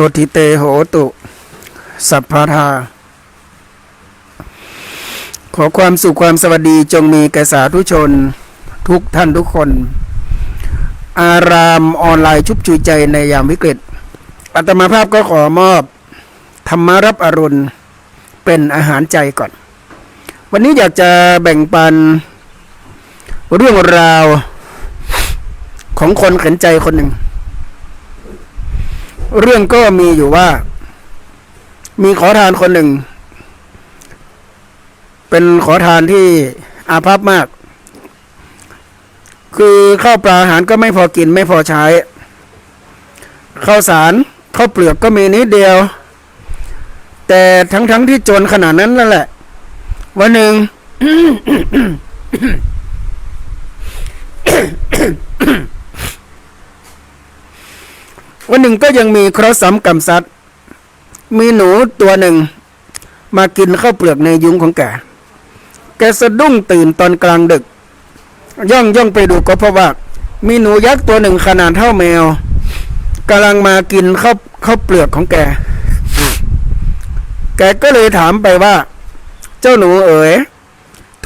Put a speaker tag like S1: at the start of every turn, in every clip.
S1: สุธิเตโหตุ สัพพทาขอความสุขความสวัสดีจงมีแก่สาธุชน ทุกท่านทุกคน อารามออนไลน์ชุบชุยใจในยามวิกฤตอาตมาภาพก็ขอมอบ ธรรมารับอรุณ เป็นอาหารใจก่อน วันนี้อยากจะแบ่งปัน เรื่องราวของคนเข็นใจคนหนึ่ง เรื่องก็มีอยู่ว่า มีขอทานคนหนึ่ง เป็นขอทานที่อาภัพมาก คือข้าวปลาอาหารก็ไม่พอกินไม่พอใช้ข้าวสารข้าวเปลือกก็มีนิดเดียว แต่ทั้งๆทที่จนขนาดนั้นนั่นแหละ วันหนึ่ง วันหนึ่งก็ยังมีเคราะห์ซ้ำกรรมซัดมีหนูตัวหนึ่ง มากินข้าวเปลือกในยุ้งของแก แกสะดุ้งตื่นตอนกลางดึก ย่องย่องไปดูก็พบว่ามีหนูยักษ์ตัวหนึ่งขนาดเท่าแมวกำลังมากินข้าวข้าวเปลือกของแก แกก็เลยถามไปว่า เจ้าหนูเอ๋ย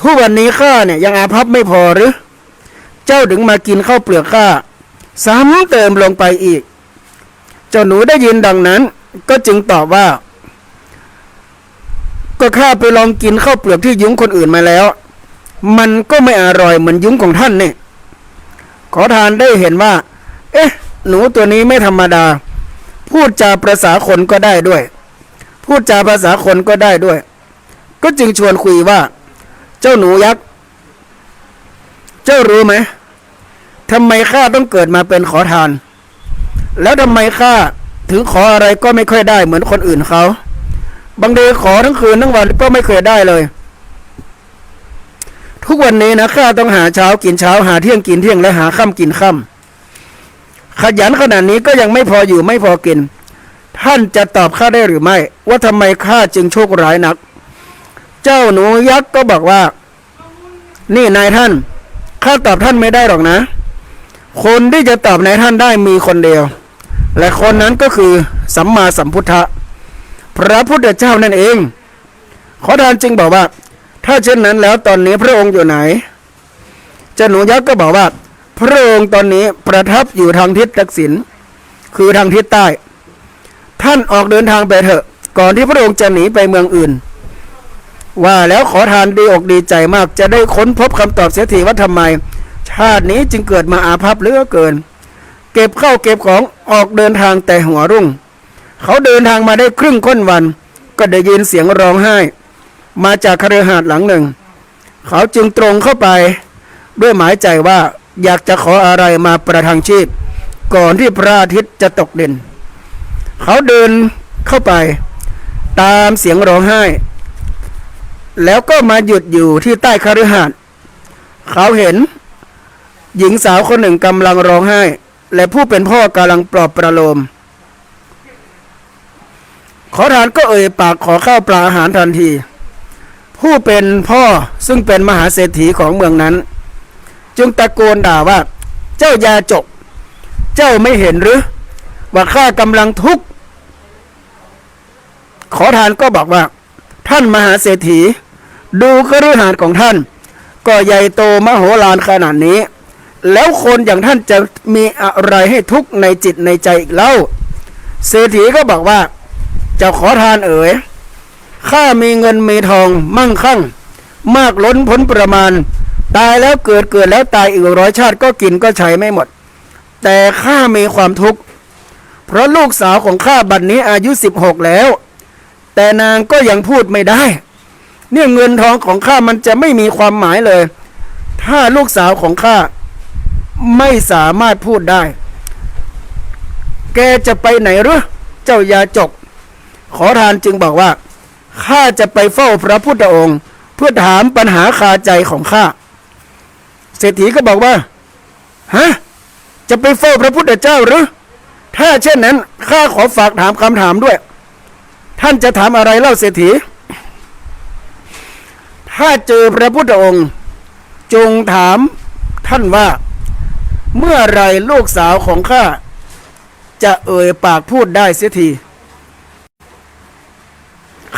S1: ทุกวันนี้ข้าเนี่ยยังอาภัพไม่พอหรือ เจ้าถึงมากินข้าวเปลือกข้าซ้ำเติมลงไปอีก เจ้าหนูได้ยินดังนั้น ก็จึงตอบว่า ก็ข้าไปลองกินข้าวเปลือกที่ยุ้งคนอื่นมาแล้ว มันก็ไม่อร่อยเหมือนยุ้งของท่านเนี่ยขอทานได้เห็นว่า เอ๊ะ หนูตัวนี้ไม่ธรรมดา พูดจาภาษาคนก็ได้ด้วย พูดจาภาษาคนก็ได้ด้วย ก็จึงชวนคุยว่า เจ้าหนูยักษ์เจ้ารู้ไหมทำไมข้าต้องเกิดมาเป็นขอทาน แล้วทำไมข้าถึงขออะไรก็ไม่ค่อยได้เหมือนคนอื่นเขาบางทีขอทั้งคืนทั้งวันก็ไม่เคยได้เลย ทุกวันนี้นะข้าต้องหาเช้ากินเช้าหาเที่ยงกินเที่ยงและหาค่ำกินค่ำขยันขนาดนี้ก็ยังไม่พออยู่ไม่พอกิน ท่านจะตอบข้าได้หรือไม่ ว่าทำไมข้าจึงโชคร้ายนัก เจ้าหนูยักษ์ก็บอกว่า นี่นายท่านข้าตอบท่านไม่ได้หรอกนะ คนที่จะตอบนายท่านได้มีคนเดียว และคนนั้นก็คือสัมมาสัมพุทธะพระพุทธเจ้านั่นเอง ขอทานจึงบอกว่า ถ้าเช่นนั้นแล้วตอนนี้พระองค์อยู่ไหนเจ้าหนูยักษ์ก็บอกว่า พระองค์ตอนนี้ประทับอยู่ทางทิศทักษิณคือทางทิศใต้ ท่านออกเดินทางไปเถอะ ก่อนที่พระองค์จะหนีไปเมืองอื่น ว่าแล้วขอทานดีอกดีใจมากจะได้ค้นพบคำตอบเสียทีว่าทำไม ชาตินี้จึงเกิดมาอาภัพเหลือเกิน เก็บเข้าเก็บของออกเดินทางแต่หัวรุ่ง เขาเดินทางมาได้ครึ่งค้นวัน ก็ได้ยินเสียงร้องไห้ มาจากคฤหาสน์หลังหนึ่ง เขาจึงตรงเข้าไป ด้วยหมายใจว่าอยากจะขออะไรมาประทังชีพ ก่อนที่พระอาทิตย์จะตกเด่น เขาเดินเข้าไป ตามเสียงร้องไห้ แล้วก็มาหยุดอยู่ที่ใต้คฤหาสน์เขาเห็น หญิงสาวคนหนึ่งกำลังร้องไห้ และผู้เป็นพ่อกำลังปลอบประโลม ขอทานก็เอ่ยปากขอข้าวปลาอาหารทันที ผู้เป็นพ่อซึ่งเป็นมหาเศรษฐีของเมืองนั้น จึงตะโกนด่าว่า เจ้ายาจก เจ้าไม่เห็นหรือ ว่าข้ากำลังทุกข์ ขอทานก็บอกว่า ท่านมหาเศรษฐี ดูคฤหาสน์ของท่าน ก็ใหญ่โตมโหฬารขนาดนี้ แล้วคนอย่างท่านจะมีอะไรให้ทุกข์ในจิตในใจอีกเล่า เศรษฐีก็บอกว่าจ้าขอทานเอ๋ยข้ามีเงินมีทองมั่งคั่ง มากล้นพ้นประมาณ ตายแล้วเกิดเกิดแล้วตายอีกร้อยชาติก็กินก็ใช้ไม่หมด แต่ข้ามีความทุกข์ เพราะลูกสาวของข้าบัดนนี้อายุสิบหกแล้ว แต่นางก็ยังพูดไม่ได้ เนี่ยเงินทองของข้ามันจะไม่มีความหมายเลย ถ้าลูกสาวของข้า ไม่สามารถพูดได้ แกจะไปไหนหรือเจ้ายาจก ขอทานจึงบอกว่า ข้าจะไปเฝ้าพระพุทธองค์ เพื่อถามปัญหาคาใจของข้า เศรษฐีก็บอกว่า ฮะ จะไปเฝ้าพระพุทธเจ้าหรือ ถ้าเช่นนั้นข้าขอฝากถามคำถามด้วย ท่านจะถามอะไรเล่าเศรษฐี ถ้าเจอพระพุทธองค์ จงถามท่านว่า เมื่อไรลูกสาวของข้าจะเอ่ยปากพูดได้เสียที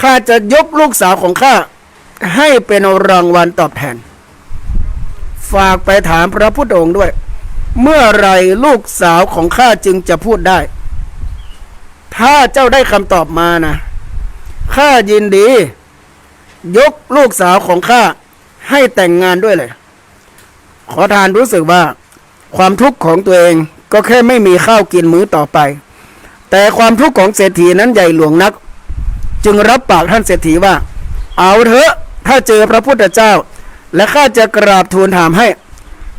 S1: ข้าจะยกลูกสาวของข้าให้เป็นรางวัลตอบแทน ฝากไปถามพระพุทธองค์ด้วย เมื่อไรลูกสาวของข้าจึงจะพูดได้ ถ้าเจ้าได้คำตอบมานะข้ายินดี ยกลูกสาวของข้าให้แต่งงานด้วยเลย ขอทานรู้สึกว่า ความทุกข์ของตัวเองก็แค่ไม่มีข้าวกินมื้อต่อไป แต่ความทุกข์ของเศรษฐีนั้นใหญ่หลวงนัก จึงรับปากท่านเศรษฐีว่า เอาเถอะถ้าเจอพระพุทธเจ้า และข้าจะกราบทูลถามให้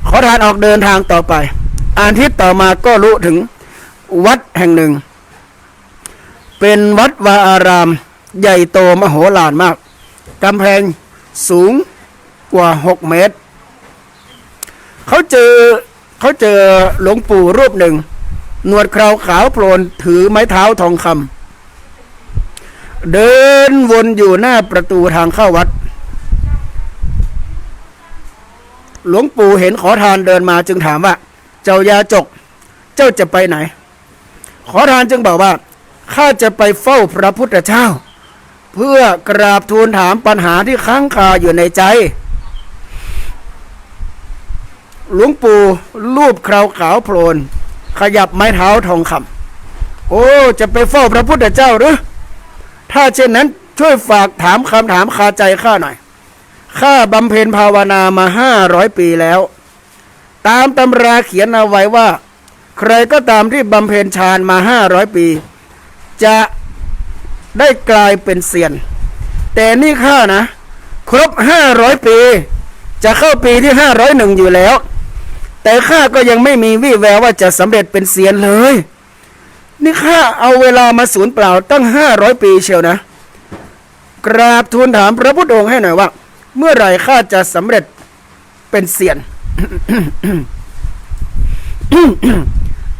S1: ขอทานออกเดินทางต่อไปอาทิตย์ต่อมาก็รู้ถึงวัดแห่งหนึ่ง เป็นวัดวาอาราม ใหญ่โตมโหฬารมากกำแพงสูงกว่าหกเมตร เขาเจอ เขาเจอหลวงปู่รูปหนึ่ง หนวดคราวขาวโพลนถือไม้เท้าทองคำเดินวนอยู่หน้าประตูทางเข้าวัด หลวงปู่เห็นขอทานเดินมาจึงถามว่า เจ้ายาจก เจ้าจะไปไหน ขอทานจึงบอกว่าข้าจะไปเฝ้าพระพุทธเจ้า เพื่อกราบทูลถามปัญหาที่ค้างคาอยู่ในใจ หลวงปู่รูปคราวขาวโพลน ขยับไม้เท้าทองคำโอ้ จะไปเฝ้าพระพุทธเจ้าหรือ ถ้าเช่นนั้นช่วยฝากถามคำถามคาใจข้าหน่อย ข้าบำเพ็ญภาวนามาห้าร้อยปีแล้ว ตามตำราเขียนเอาไว้ว่า ใครก็ตามที่บำเพ็ญฌานมาห้าร้อยปี จะได้กลายเป็นเซียน แต่นี่ข้านะ ครบห้าร้อยปี จะเข้าปีที่ห้าร้อยหนึ่งอยู่แล้ว แต่ข้าก็ยังไม่มีวี่แววว่าจะสำเร็จเป็นเซียนเลย นี่ข้าเอาเวลามาสูญเปล่าตั้งห้าร้อยปีเชียวนะ กราบทูลถามพระพุทธองค์ให้หน่อยว่า เมื่อไหร่ข้าจะสำเร็จเป็นเซียน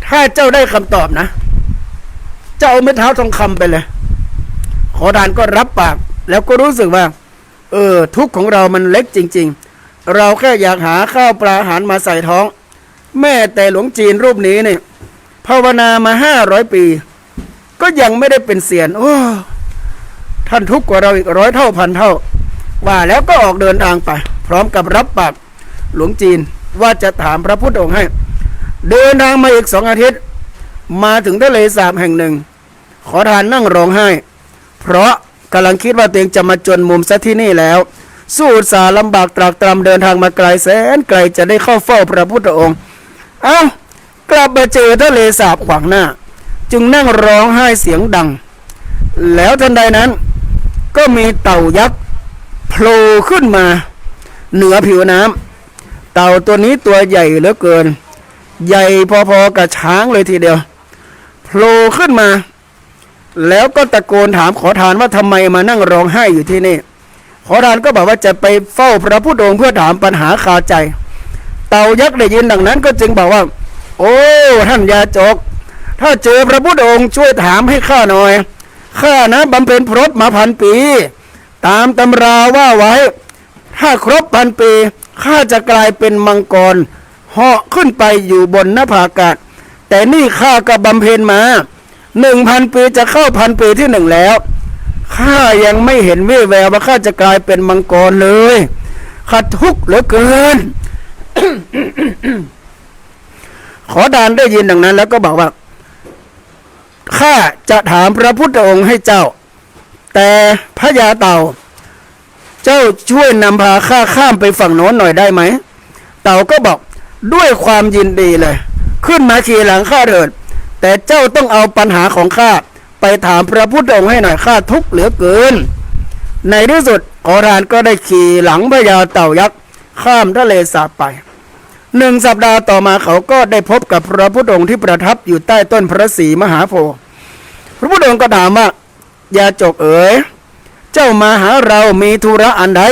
S1: ถ้าเจ้าได้คำตอบนะ เจ้าเอาไม้เท้าทองคำไปเลย ขอทานก็รับปาก แล้วก็รู้สึกว่า เออ ทุกข์ของเรามันเล็กจริง ๆ เราแค่อยากหาข้าวปลาอาหารมาใส่ท้อง แม่แต่หลวงจีนรูปนี้เนี่ยภาวนามาห้าร้อยปี ก็ยังไม่ได้เป็นเสียนโอ้ท่านทุกกว่าเราอีกร้อยเท่าพันเท่า ว่าแล้วก็ออกเดินทางไป พร้อมกับรับปากหลวงจีนว่าจะถามพระพุทธองค์ให้ เดินทางมาอีกสองอาทิตย์ มาถึงทะเลสาบแห่งหนึ่ง ขอทานนั่งร้องไห้ เพราะกำลังคิดว่าตัวเองจะมาจนมุมซะที่นี่แล้ว สู้สาลำบากตรากตรำเดินทางมาไกลแสนไกลจะได้เข้าเฝ้าพระพุทธองค์ เอ้ากลับมาเจอทะเลสาบขวางหน้า จึงนั่งร้องไห้เสียงดัง แล้วทันใดนั้น ก็มีเต่ายักษ์โผล่ขึ้นมา เหนือผิวน้ำเต่าตัวนี้ตัวใหญ่เหลือเกิน ใหญ่พอๆกับช้างเลยทีเดียวโผล่ขึ้นมา แล้วก็ตะโกนถามขอทานว่าทำไมมานั่งร้องไห้อยู่ที่นี่ ขอทานก็บอกว่าจะไปเฝ้าพระพุทธองค์เพื่อถามปัญหาคาใจ เต่ายักษ์ได้ยินดังนั้นก็จึงบอกว่า โอ้ท่านยาจก ถ้าเจอพระพุทธองค์ช่วยถามให้ข้าหน่อย ข้านะบำเพ็ญพรตมาพันปี ตามตำราว่าไว้ ถ้าครบพันปีข้าจะกลายเป็นมังกรเหาะขึ้นไปอยู่บนหน้าผากาศ แต่นี่ข้าก็บำเพ็ญมาหนึ่งพันปีจะเข้าพันปีที่หนึ่งแล้ว ข้ายังไม่เห็นวี่แววว่าข้าจะกลายเป็นมังกรเลยข้าทุกข์เหลือเกิน ขอดานได้ยินดังนั้น แล้วก็บอกว่าข้าจะถามพระพุทธองค์ให้เจ้า แต่พระยาเต่า เจ้าช่วยนำพาข้าข้ามไปฝั่งโน้นหน่อยได้ไหม เต่าก็บอกด้วยความยินดีเลย ขึ้นมาขี่หลังข้าเถิด แต่เจ้าต้องเอาปัญหาของข้า ไปถามพระพุทธองค์ให้หน่อยข้าทุกข์เหลือเกิน ในที่สุดขอรานก็ได้ขี่หลังพญาเต่ายักษ์ข้ามทะเลสาบไปหนึ่งสัปดาห์ต่อมาเขาก็ได้พบกับพระพุทธองค์ที่ประทับอยู่ใต้ต้นพระศรีมหาโพธิ์พระพุทธองค์ก็ถามว่ายาจกเอ๋ยเจ้ามาหาเรามีธุระอันใด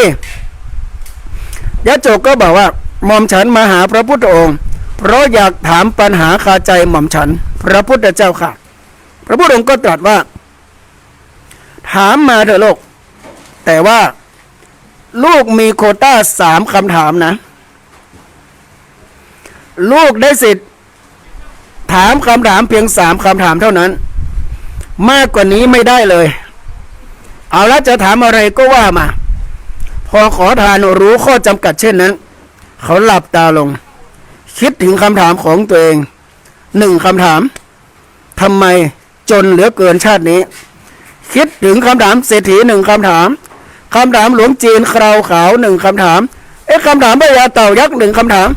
S1: ยาจกก็บอกว่าหม่อมฉันมาหาพระพุทธองค์ เพราะอยากถามปัญหาคาใจหม่อมฉัน พระพุทธเจ้าค่ะ พระพุทธองค์ก็ตรัสว่า ถามมาเถอะลูกแต่ว่า ลูกมีโคต้าสามคำถามนะ ลูกได้สิทธิ์ ถามคำถามเพียงสามคำถามเท่านั้น มากกว่านี้ไม่ได้เลย เอาละจะถามอะไรก็ว่ามา พอขอทานรู้ข้อจำกัดเช่นนั้น เขาหลับตาลง คิดถึงคำถามของตัวเองหนึ่งคำถามทำไม จนเหลือเกินชาตินี้ คิดถึงคำถามเศรษฐีหนึ่งคำถามคำถามหลวงจีนคราวขาวหนึ่งคำถามเอ๊ะคำถามพญาเต่ายักษ์หนึ่งคำถาม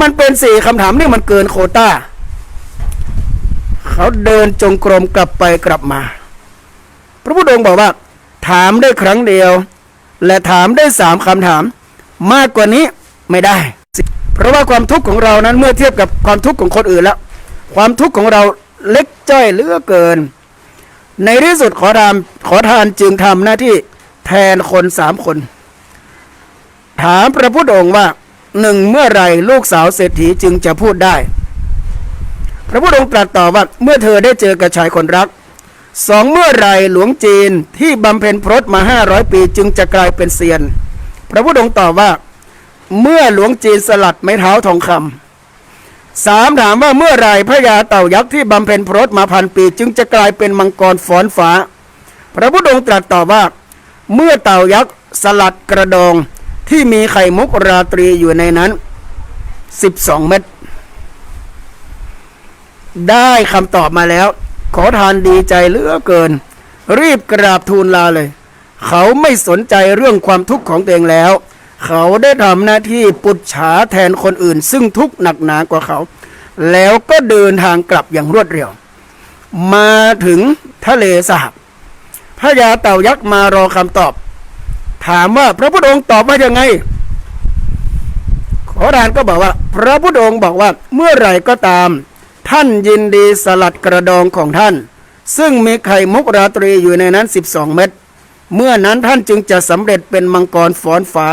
S1: มันเป็นสี่คำถามนี่มันเกินโคต้า เขาเดินจงกรมกลับไปกลับมา พระพุทธองค์บอกว่า ถามได้ครั้งเดียว และถามได้สามคำถาม มากกว่านี้ไม่ได้ เพราะว่าความทุกข์ของเรานั้นเมื่อเทียบกับความทุกข์ของคนอื่นแล้ว ความทุกข์ของเรา เล็กจ้อยเหลือเกิน ในที่สุดขอทานขอทานจึงทำหน้าที่แทนคนสามคน ถามพระพุทธองค์ว่าหนึ่งเมื่อไรลูกสาวเศรษฐีจึงจะพูดได้ พระพุทธองค์ตรัสตอบว่าเมื่อเธอได้เจอกับชายคนรักสองเมื่อไรหลวงจีนที่บำเพ็ญพรตมาห้าร้อยปีจึงจะกลายเป็นเซียน พระพุทธองค์ตอบว่า เมื่อหลวงจีนสลัดไม้เท้าทองคำ สามถามว่าเมื่อไรพระยาเต่ายักษ์ที่บำเพ็ญพรตมาพันปี จึงจะกลายเป็นมังกรฝอนฟ้า พระพุทธองค์ตรัสตอบว่า เมื่อเต่ายักษ์สลัดกระดองที่มีไข่มุกราตรีอยู่ในนั้นสิบสองเม็ดได้คำตอบมาแล้ว ขอทานดีใจเหลือเกิน รีบกราบทูลลาเลย เขาไม่สนใจเรื่องความทุกข์ของตัวเองแล้ว เขาได้ทำหน้าที่ปุจฉาแทนคนอื่น ซึ่งทุกข์หนักหนากว่าเขา แล้วก็เดินทางกลับอย่างรวดเร็ว มาถึงทะเลสาบพระยาเต่ายักษ์มารอคำตอบ ถามว่าพระพุทธองค์ตอบว่ายังไงขอทานก็บอกว่า พระพุทธองค์บอกว่าเมื่อไหร่ก็ตาม ท่านยินดีสลัดกระดองของท่าน ซึ่งมีไข่มุกราตรีอยู่ในนั้น 12 เม็ดเมื่อนั้นท่านจึงจะสำเร็จเป็นมังกรฝอนฟ้า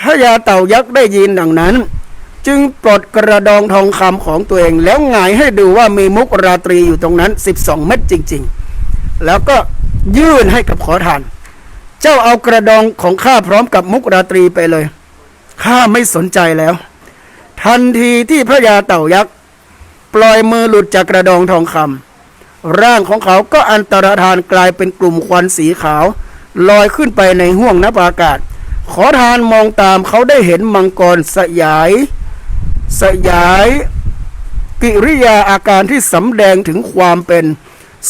S1: พระยาเต่ายักษ์ได้ยินดังนั้น จึงปลดกระดองทองคำของตัวเองแล้วหงายให้ดูว่ามีมุกราตรีอยู่ตรงนั้น 12 เม็ดจริง ๆ แล้วก็ยื่นให้กับขอทาน เจ้าเอากระดองของข้าพร้อมกับมุกราตรีไปเลยข้าไม่สนใจแล้ว ทันทีที่พระยาเต่ายักษ์ปล่อยมือหลุดจากกระดองทองคำร่างของเขาก็อันตรธานกลายเป็นกลุ่มควันสีขาว ลอยขึ้นไปในห้วงนภาอากาศ ขอทานมองตามเขาได้เห็นมังกรสยาย สยาย กิริยาอาการที่สำแดงถึงความเป็น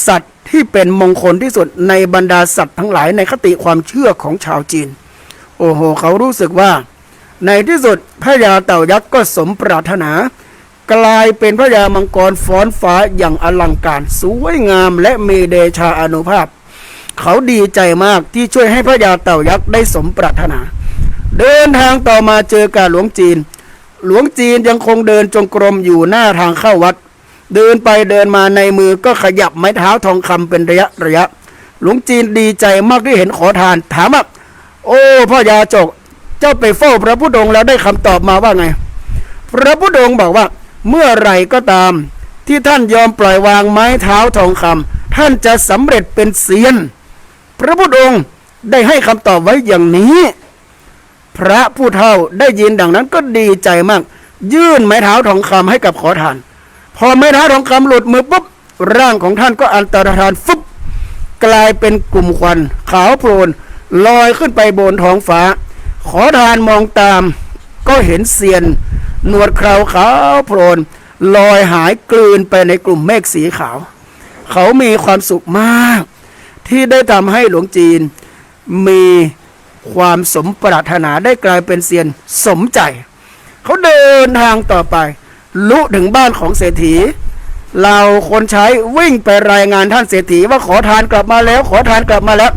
S1: สัตว์ที่เป็นมงคลที่สุดในบรรดาสัตว์ทั้งหลายในคติความเชื่อของชาวจีน โอ้โห เขารู้สึกว่า ในที่สุดพระยาเต่ายักษ์ก็สมปรารถนา กลายเป็นพระยามังกรฟ้อนฟ้าอย่างอลังการ สวยงามและมีเดชาอนุภาพ เขาดีใจมากที่ช่วยให้พระยาเต่ายักษ์ได้สมปรารถนา เดินทางต่อมาเจอกับหลวงจีน หลวงจีนยังคงเดินจงกรมอยู่หน้าทางเข้าวัด เดินไปเดินมาในมือก็ขยับไม้เท้าทองคำเป็นระยะระยะ หลวงจีนดีใจมากที่เห็นขอทานถามว่าโอ้พ่อยาจก เจ้าไปเฝ้าพระพุทธองค์แล้วได้คำตอบมาว่าไง พระพุทธองค์บอกว่า เมื่อไรก็ตาม ที่ท่านยอมปล่อยวางไม้เท้าทองคำท่านจะสำเร็จเป็นเซียน พระพุทธองค์ได้ให้คำตอบไว้อย่างนี้ พระผู้เฒ่าได้ยินดังนั้นก็ดีใจมาก ยื่นไม้เท้าทองคำให้กับขอทาน พอไม้เท้าทองคำหลุดมือปุ๊บร่างของท่านก็อันตรธานฟุบกลายเป็นกลุ่มควัน ขาวโพลนลอยขึ้นไปบนท้องฟ้า ขอทานมองตาม ก็เห็นเซียน หนวดเคราวขาวโพลนลอยหายกลืนไปในกลุ่มเมฆสีขาว เขามีความสุขมาก ที่ได้ทำให้หลวงจีน มีความสมปรารถนาได้กลายเป็นเซียนสมใจ เขาเดินทางต่อไป ลุถึงบ้านของเศรษฐีเราคนใช้วิ่งไปรายงานท่านเศรษฐีว่าขอทานกลับมาแล้ว ขอทานกลับมาแล้ว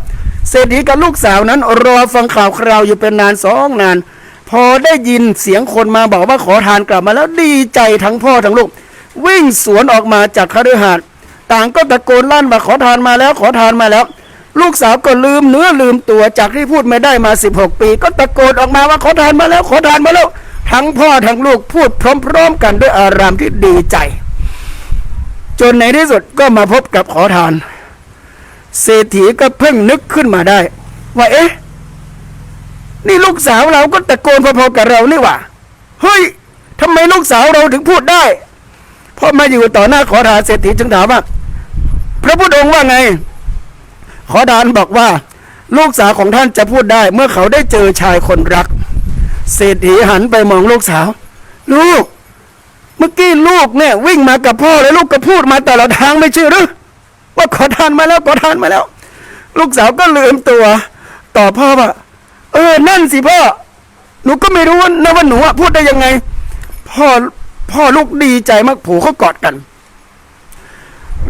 S1: เศรษฐีกับลูกสาวนั้น รอฟังข่าวคราวอยู่เป็นนานสองนาน พอได้ยินเสียงคนมาบอกว่าขอทานกลับมาแล้วดีใจทั้งพ่อทั้งลูก วิ่งสวนออกมาจากคฤหาสน์ ต่างก็ตะโกนลั่นว่าขอทานมาแล้วขอทานมาแล้ว ลูกสาวก็ลืมเนื้อลืมตัวจากที่พูดไม่ได้มา 16 ปี ก็ตะโกนออกมาว่าขอทานมาแล้ว ขอทานมาแล้ว ทั้งพ่อทั้งลูกพูดพร้อม ๆ กันด้วยอารามที่ดีใจ จนในที่สุดก็มาพบกับขอทาน เศรษฐีก็เพิ่งนึกขึ้นมาได้ ว่าเอ๊ะนี่ลูกสาวเราก็ตะโกนพอๆกับเรานี่ว่าเฮ้ยทำไมลูกสาวเราถึงพูดได้พอมาอยู่ต่อหน้าขอทานเศรษฐีจึงถามว่า พระพุทธองค์ว่าไง ขอทานบอกว่า ลูกสาวของท่านจะพูดได้ เมื่อเขาได้เจอชายคนรัก เศรษฐีหันไปมองลูกสาว ลูก เมื่อกี้ลูกเนี่ย วิ่งมากับพ่อแล้วลูกก็พูดมาแต่ละทางไม่ใช่หรือว่าขอทานมาแล้วขอทานมาแล้ว ลูกสาวก็ลืมตัว ต่อบพ่อว่า เออ นั่นสิพ่อ หนูก็ไม่รู้นะว่าหนูพูดได้ยังไง พ่อพ่อลูกดีใจมากผูเขากอดกัน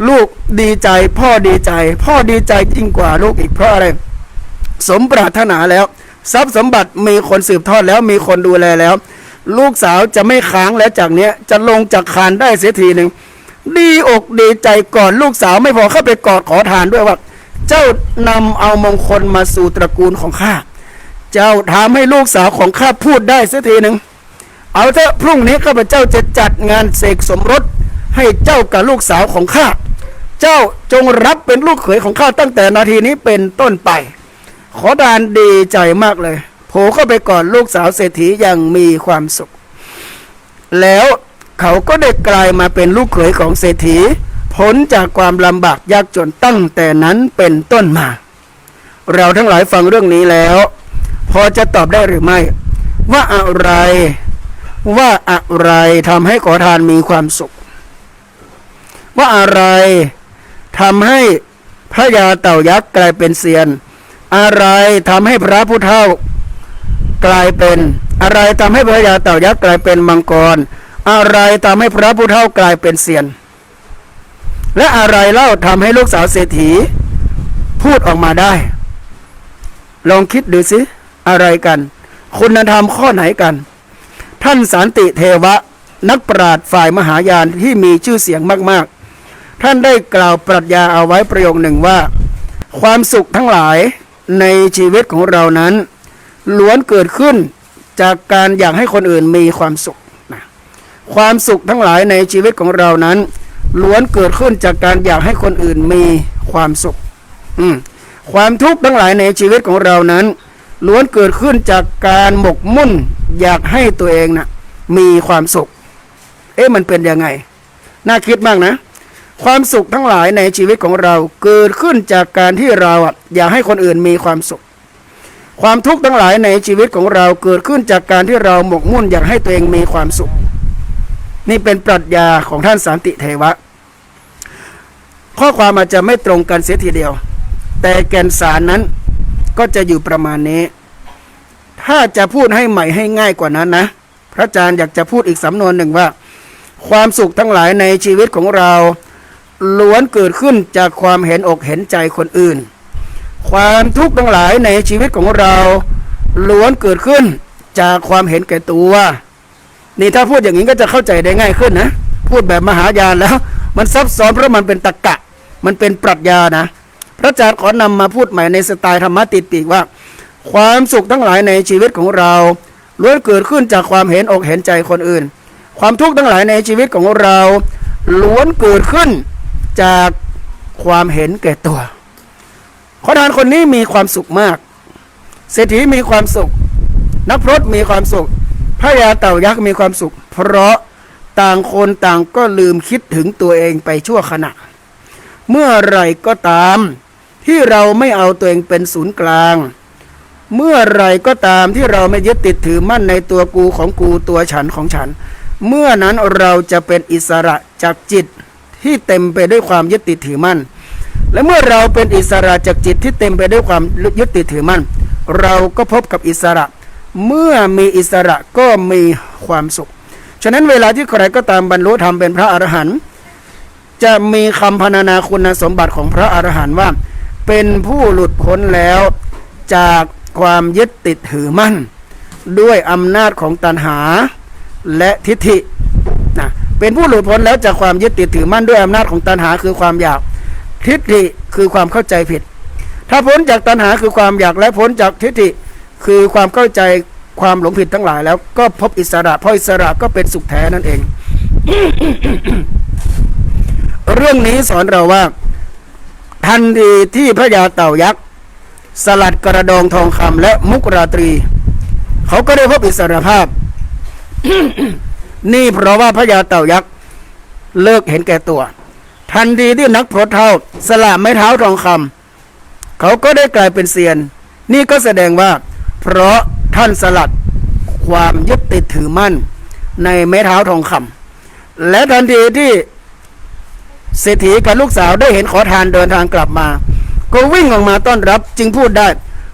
S1: ลูกดีใจ พ่อดีใจ พ่อดีใจยิ่งกว่าลูกอีกเพราะอะไร สมปรารถนาแล้ว ทรัพย์สมบัติมีคนสืบทอดแล้วมีคนดูแลแล้ว ลูกสาวจะไม่ค้างแล้วจากเนี้ย จะลงจากคานได้เสียทีหนึ่งดีอกดีใจก่อนลูกสาวไม่พอเข้าไปกอดขอทานด้วยว่า เจ้านำเอามงคลมาสู่ตระกูลของข้าเจ้าทำให้ลูกสาวของข้าพูดได้เสียทีหนึ่งเอาเถอะพรุ่งนี้ข้าพเจ้าจะจัดงานเสกสมรส ให้เจ้ากับลูกสาวของข้า เจ้าจงรับเป็นลูกเขยของข้าตั้งแต่นาทีนี้เป็นต้นไป ขอดานดีใจมากเลยโผล่เข้าไปก่อนลูกสาวเศรษฐีอย่างมีความสุข แล้วเขาก็ได้กลายมาเป็นลูกเขยของเศรษฐีพ้นจากความลำบากยากจนตั้งแต่นั้นเป็นต้นมา เราทั้งหลายฟังเรื่องนี้แล้ว พอจะตอบได้หรือไม่ ว่าอะไร ว่าอะไรทำให้ขอทานมีความสุข ว่าอะไรทำให้พระยาเต่ายักษ์กลายเป็นเซียน อะไรทำให้พระผู้เฒ่ากลายเป็น อะไรทำให้พระยาเต่ายักษ์กลายเป็นมังกร อะไรทำให้พระผู้เฒ่ากลายเป็นเซียน และอะไรเล่าทำให้ลูกสาวเศรษฐี พูดออกมาได้ ลองคิดดูสิอะไรกัน คุณธรรมข้อไหนกัน ท่านสันติเทวะนักปราชญ์ฝ่ายมหายานที่มีชื่อเสียงมาก ๆ ท่านได้กล่าวปรัชญาเอาไว้ประโยคหนึ่งว่า ความสุขทั้งหลายในชีวิตของเรานั้น ล้วนเกิดขึ้นจากการอยากให้คนอื่นมีความสุขนะความสุขทั้งหลายในชีวิตของเรานั้น ล้วนเกิดขึ้นจากการอยากให้คนอื่นมีความสุขอืมความทุกข์ทั้งหลายในชีวิตของเรานั้น ล้วนเกิดขึ้นจากการหมกมุ่น อยากให้ตัวเองนะ่ะมีความสุข เอ๊ะมันเป็นยังไง น่าคิดมากนะ ความสุขทั้งหลายในชีวิตของเราเกิดขึ้นจากการที่เราอยากให้คนอื่นมีความสุข ความทุกข์ทั้งหลายในชีวิตของเราเกิดขึ้นจากการที่เราหมกมุ่นอยากให้ตัวเองมีความสุข นี่เป็นปรัชญาของท่านสันติเทวะ ข้อความอาจจะไม่ตรงกันเสียทีเดียว แต่แก่นสารนั้นก็จะอยู่ประมาณนี้ ถ้าจะพูดให้ใหม่ให้ง่ายกว่านั้นนะ พระอาจารย์อยากจะพูดอีกสำนวนหนึ่งว่า ความสุขทั้งหลายในชีวิตของเรา ล้วนเกิดขึ้นจากความเห็นอกเห็นใจคนอื่น ความทุกข์ทั้งหลายในชีวิตของเรา ล้วนเกิดขึ้นจากความเห็นแก่ตัว นี่ถ้าพูดอย่างนี้ก็จะเข้าใจได้ง่ายขึ้นนะ พูดแบบมหายานแล้ว มันซับซ้อนเพราะมันเป็นตรกกะ มันเป็นปรัชญานะ พระอาจารย์ขอนำมาพูดใหม่ในสไตล์ธรรมะติดปีกว่า ความสุขทั้งหลายในชีวิตของเรา ล้วนเกิดขึ้นจากความเห็นอกเห็นใจคนอื่น ความทุกข์ทั้งหลายในชีวิตของเรา ล้วนเกิดขึ้น จากความเห็นแก่ตัว ขอทานคนนี้มีความสุขมาก เศรษฐีมีความสุข นักพรตมีความสุข พระยาเต่ายักษ์มีความสุข เพราะต่างคนต่างก็ลืมคิดถึงตัวเองไปชั่วขณะ เมื่อไรก็ตาม ที่เราไม่เอาตัวเองเป็นศูนย์กลาง เมื่อไรก็ตามที่เราไม่ยึดติดถือมั่นในตัวกูของกูตัวฉันของฉัน เมื่อนั้นเราจะเป็นอิสระจากจิต ที่เต็มไปด้วยความยึดติดถือมั่น และเมื่อเราเป็นอิสระจากจิตที่เต็มไปด้วยความยึดติดถือมั่น เราก็พบกับอิสระ เมื่อมีอิสระก็มีความสุข ฉะนั้นเวลาที่ใครก็ตามบรรลุธรรมเป็นพระอรหันต์จะมีคำพรรณนาคุณสมบัติของพระอรหันต์ว่า เป็นผู้หลุดพ้นแล้วจากความยึดติดถือมั่น ด้วยอำนาจของตัณหาและทิฏฐิ เป็นผู้หลุดพ้นแล้วจากความยึดติดถือมั่นด้วยอำนาจของตัณหาคือความอยากทิฏฐิคือความเข้าใจผิด ถ้าพ้นจากตัณหาคือความอยากและพ้นจากทิฏฐิคือความเข้าใจความหลงผิดทั้งหลาย แล้วก็พบอิสระเพราะอิสระก็เป็นสุขแท้นั่นเอง เรื่องนี้สอนเราว่าทันทีที่พระยาเต่ายักษ์ สลัดกระดองทองคำและมุกราตรี เขาก็ได้พบอิสรภาพ นี่เพราะว่าพระยาเต่ายักษ์เลิกเห็นแก่ตัว ทันทีที่นักพรตเท่าสละไม้เท้าทองคำเขาก็ได้กลายเป็นเซียน นี่ก็แสดงว่า เพราะท่านสลัดความยึดติดถือมั่น ในไม้เท้าทองคำและทันทีที่เศรษฐีกับลูกสาวได้เห็นขอทานเดินทางกลับมา ก็วิ่งออกมาต้อนรับจึงพูดได้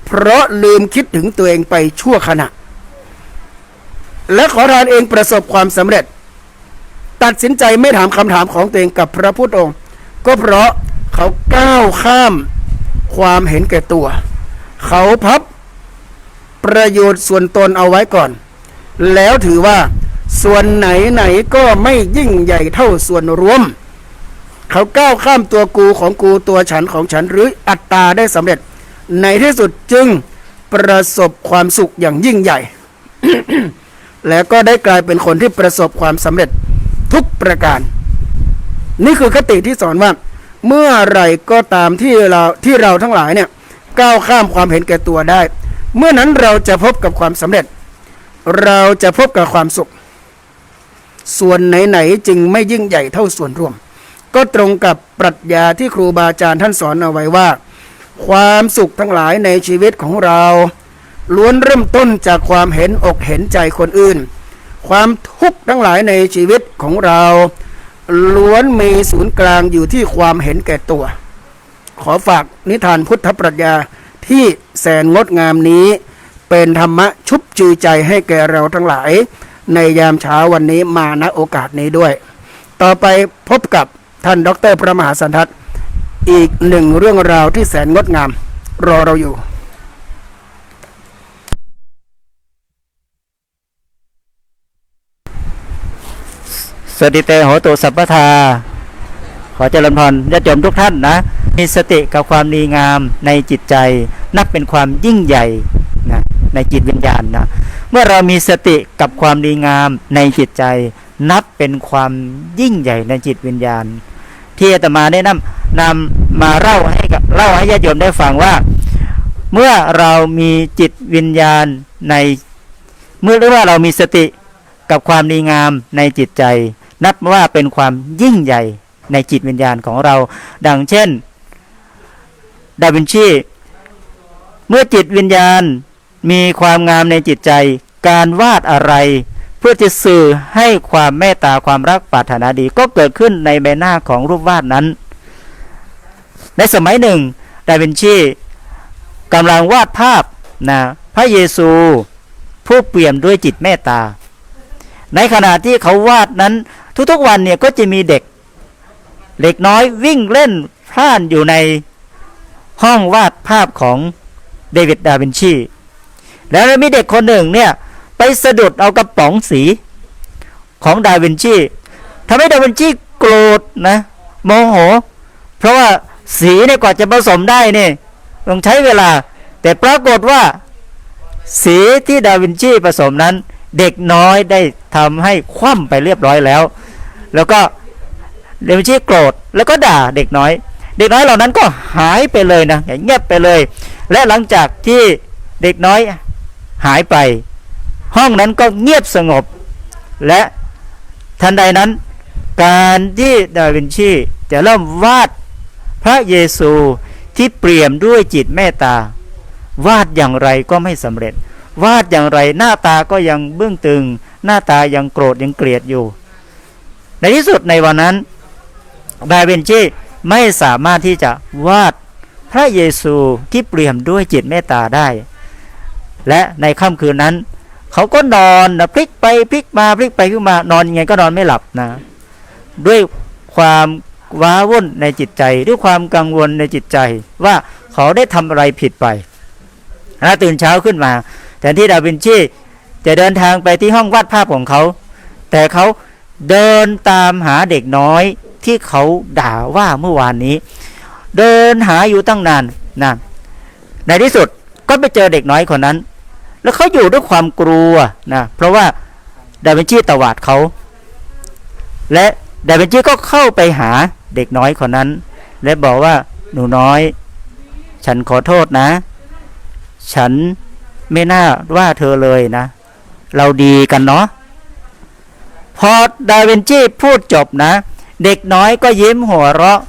S1: เพราะลืมคิดถึงตัวเองไปชั่วขณะ และขอทานเองประสบความสำเร็จ ตัดสินใจไม่ถามคำถามของตัวเองกับพระพุทธองค์ ก็เพราะเขาก้าวข้ามความเห็นแก่ตัว เขาพับประโยชน์ส่วนตนเอาไว้ก่อน แล้วถือว่าส่วนไหนไหนก็ไม่ยิ่งใหญ่เท่าส่วนรวม เขาก้าวข้ามตัวกูของกูตัวฉันของฉันหรืออัตตาได้สำเร็จ ในที่สุดจึงประสบความสุขอย่างยิ่งใหญ่ แล้วก็ได้กลายเป็นคนที่ประสบความสำเร็จทุกประการ นี่คือคติที่สอนว่า เมื่อไรก็ตามที่เราที่เราทั้งหลายเนี่ยก้าวข้ามความเห็นแก่ตัวได้ เมื่อนั้นเราจะพบกับความสำเร็จ เราจะพบกับความสุข ส่วนไหนๆจึงไม่ยิ่งใหญ่เท่าส่วนรวม ก็ตรงกับปรัชญาที่ครูบาอาจารย์ท่านสอนเอาไว้ว่า ความสุขทั้งหลายในชีวิตของเรา ล้วนเริ่มต้นจากความเห็นอกเห็นใจคนอื่น ความทุกข์ทั้งหลายในชีวิตของเรา ล้วนมีศูนย์กลางอยู่ที่ความเห็นแก่ตัว ขอฝากนิทานพุทธปรัชญาที่แสนงดงามนี้ เป็นธรรมะชุบจูใจให้แก่เราทั้งหลาย ในยามเช้าวันนี้มาณโอกาสนี้ด้วย ต่อไปพบกับท่านดรพระมหาสันทัศน์อีกหนึ่งเรื่องราวที่แสนงดงาม รอเราอยู่
S2: สวัสดีเตโหตุสัพพทา ขอเจริญพรญาติโยมทุกท่านนะ มีสติกับความดีงามในจิตใจ นับเป็นความยิ่งใหญ่นะในจิตวิญญาณนะ เมื่อเรามีสติกับความดีงามในจิตใจ นับเป็นความยิ่งใหญ่ในจิตวิญญาณ ที่อาตมาได้นำนำมาเล่าให้กับเล่าให้ญาติโยมได้ฟังว่า เมื่อเรามีจิตวิญญาณใน เมื่อเรียกว่าเรามีสติกับความดีงามในจิตใจ นับว่าเป็นความยิ่งใหญ่ในจิตวิญญาณของเรา ดังเช่น ดาวินชีเมื่อจิตวิญญาณมีความงามในจิตใจ การวาดอะไร เพื่อจะสื่อให้ความเมตตาความรักปรารถนาดีก็เกิดขึ้นในใบหน้าของรูปวาดนั้น ในสมัยหนึ่ง ดาวินชีกำลังวาดภาพนะพระเยซูผู้เปี่ยมด้วยจิตเมตตา ในขณะที่เขาวาดนั้น ทุกๆวันเนี่ยก็จะมีเด็ก เด็กน้อยวิ่งเล่นพล่านอยู่ในห้องวาดภาพของเดวิดดาวินชี แล้วมีเด็กคนหนึ่งเนี่ยไปสะดุดเอากระป๋องสีของดาวินชีทำให้ดาวินชีโกรธนะโมโห เพราะว่าสีเนี่ยกว่าจะผสมได้เนี่ยต้องใช้เวลา แต่ปรากฏว่า สีที่ดาวินชีผสมนั้น เด็กน้อยได้ทำให้คว่ำไปเรียบร้อยแล้ว แล้วก็เดาวิชีโกรธแล้วก็ด่าเด็กน้อย เด็กน้อยเหล่านั้นก็หายไปเลยนะเงียบไปเลย และหลังจากที่เด็กน้อยหายไป ห้องนั้นก็เงียบสงบ และทันใดนั้น การที่ดาวินชีจะเริ่มวาดพระเยซูที่เปี่ยมด้วยจิตเมตตาวาดอย่างไรก็ไม่สำเร็จ วาดอย่างไรหน้าตาก็ยังเบื้องตึง หน้าตายังโกรธยังเกลียดอยู่ ในที่สุดในวันนั้นดาวินชีไม่สามารถที่จะวาดพระเยซูที่เปลี่ยมด้วยจิตเมตตาได้ และในค่ำคืนนั้น เขาก็นอนนะพลิกไปพลิกมาพลิกไปพลิกมานอนยังไงก็นอนไม่หลับนะ ด้วยความว้าวุ่นในจิตใจ ด้วยความกังวลในจิตใจ ว่าเขาได้ทำอะไรผิดไปนะตื่นเช้าขึ้นมาแต่ที่ดาวินชีจะเดินทางไปที่ห้องวาดภาพของเขา แต่เขา เดินตามหาเด็กน้อยที่เขาด่าว่าเมื่อวานนี้ เดินหาอยู่ตั้งนานนะในที่สุดก็ไปเจอเด็กน้อยคนนั้น แล้วเขาอยู่ด้วยความกลัวนะเพราะว่าดาวินชีตวาดเขา และดาวินชีก็เข้าไปหาเด็กน้อยคนนั้น และบอกว่าหนูน้อย ฉันขอโทษนะ ฉันไม่น่าว่าเธอเลยนะ เราดีกันเนาะ พอดาวินชีพูดจบนะ เด็กน้อยก็ยิ้มหัวเราะ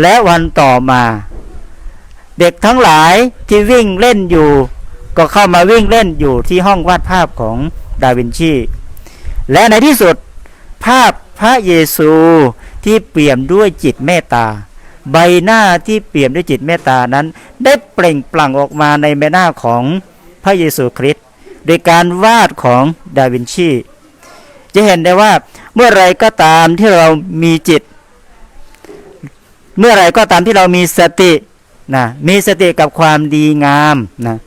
S2: และวันต่อมา เด็กทั้งหลายที่วิ่งเล่นอยู่ ก็เข้ามาวิ่งเล่นอยู่ที่ห้องวาดภาพของดาวินชี และในที่สุดภาพพระเยซูที่เปี่ยมด้วยจิตเมตตา ใบหน้าที่เปี่ยมด้วยจิตเมตตานั้น ได้เปล่งปลั่งออกมาในใบหน้าของพระเยซูคริสต์โดยการวาดของดาวินชี จะเห็นได้ว่าเมื่อไรก็ตามที่เรามีจิต เมื่อไรก็ตามที่เรามีสตินะมีสติกับความดีงามนะ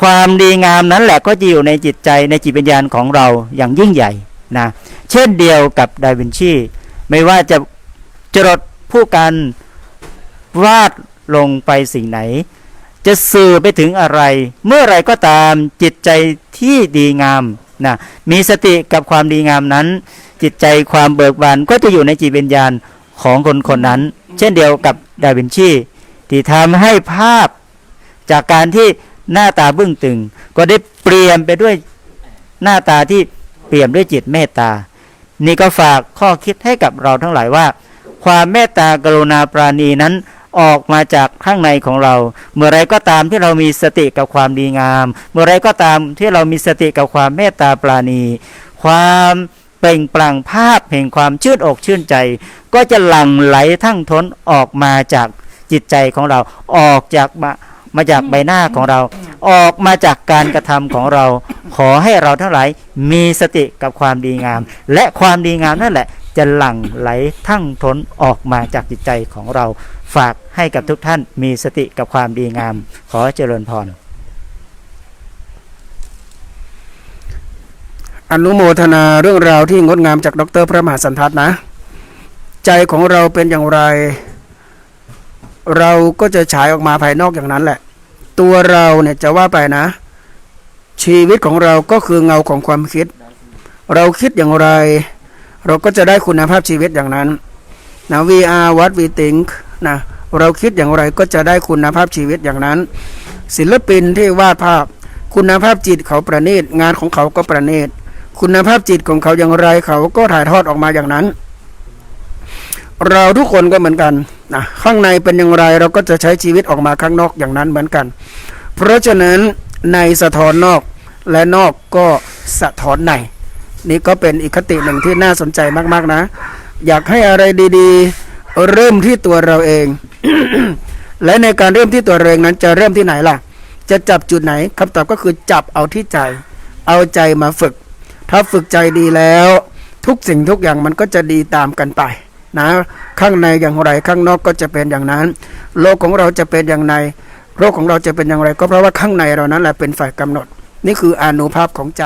S2: ความดีงามนั้นแหละก็จะอยู่ในจิตใจในจิตวิญญาณของเราอย่างยิ่งใหญ่นะเช่นเดียวกับดาวินชีไม่ว่าจะจรดผู้การวาดลงไปสิ่งไหน จะสื่อไปถึงอะไร เมื่อไรก็ตามจิตใจที่ดีงาม นะมีสติกับความดีงามนั้น จิตใจความเบิกบานก็จะอยู่ในจิตวิญญาณของคนคนนั้น เช่นเดียวกับดาวินชีที่ทำให้ภาพจากการที่หน้าตาบึ้งตึง ก็ได้เปลี่ยนไปด้วยหน้าตาที่เปลี่ยนด้วยจิตเมตตา นี่ก็ฝากข้อคิดให้กับเราทั้งหลายว่า ความเมตตากรุณาปราณีนั้น ออกมาจากข้างในของเรา เมื่อไรก็ตามที่เรามีสติกับความดีงาม เมื่อไรก็ตามที่เรามีสติกับความเมตตาปราณี ความเปล่งปลั่งภาพแห่งความชื่นอกชื่นใจ ก็จะหลั่งไหลทั้งทนออกมาจากจิตใจของเรา ออกจากมามาจากใบหน้าของเรา ออกมาจากการกระทำของเรา ขอให้เราทั้งหลายมีสติกับความดีงาม และความดีงามนั่นแหละ จะหลั่งไหลทั้งทนออกมาจากจิตใจของเรา ฝากให้กับทุกท่านมีสติกับความดีงาม ขอเจริญพร
S1: อนุโมทนาเรื่องราวที่งดงามจากดรพระมหาสันทัดนะ ใจของเราเป็นอย่างไร เราก็จะฉายออกมาภายนอกอย่างนั้นแหละ ตัวเราเนี่ยจะว่าไปนะ ชีวิตของเราก็คือเงาของความคิด เราคิดอย่างไร เราก็จะได้คุณภาพชีวิตอย่างนั้นนะ we are what we think นะเราคิดอย่างไรก็จะได้คุณภาพชีวิตอย่างนั้น ศิลปินที่วาดภาพ คุณภาพจิตเขาประณีตงานของเขาก็ประณีตคุณภาพจิตของเขาอย่างไรเขาก็ถ่ายทอดออกมาอย่างนั้น เราทุกคนก็เหมือนกันนะข้างในเป็นอย่างไรเราก็จะใช้ชีวิตออกมาข้างนอกอย่างนั้นเหมือนกัน เพราะฉะนั้นในสะท้อนนอกและนอกก็สะท้อนในนี่ก็เป็นอีกคติหนึ่งที่น่าสนใจมากๆนะ อยากให้อะไรดี ๆ เริ่มที่ตัวเราเอง และในการเริ่มที่ตัวเราเองนั้น จะเริ่มที่ไหนล่ะ จะจับจุดไหนคำตอบก็คือจับเอาที่ใจ เอาใจมาฝึก ถ้าฝึกใจดีแล้ว ทุกสิ่งทุกอย่างมันก็จะดีตามกันไปนะ ข้างในอย่างไรข้างนอกก็จะเป็นอย่างนั้น โลกของเราจะเป็นอย่างไรโรคของเราจะเป็นอย่างไร ก็เพราะว่าข้างในเรานั้นแหละเป็นฝ่ายกำหนด นี่คืออนุภาพของใจ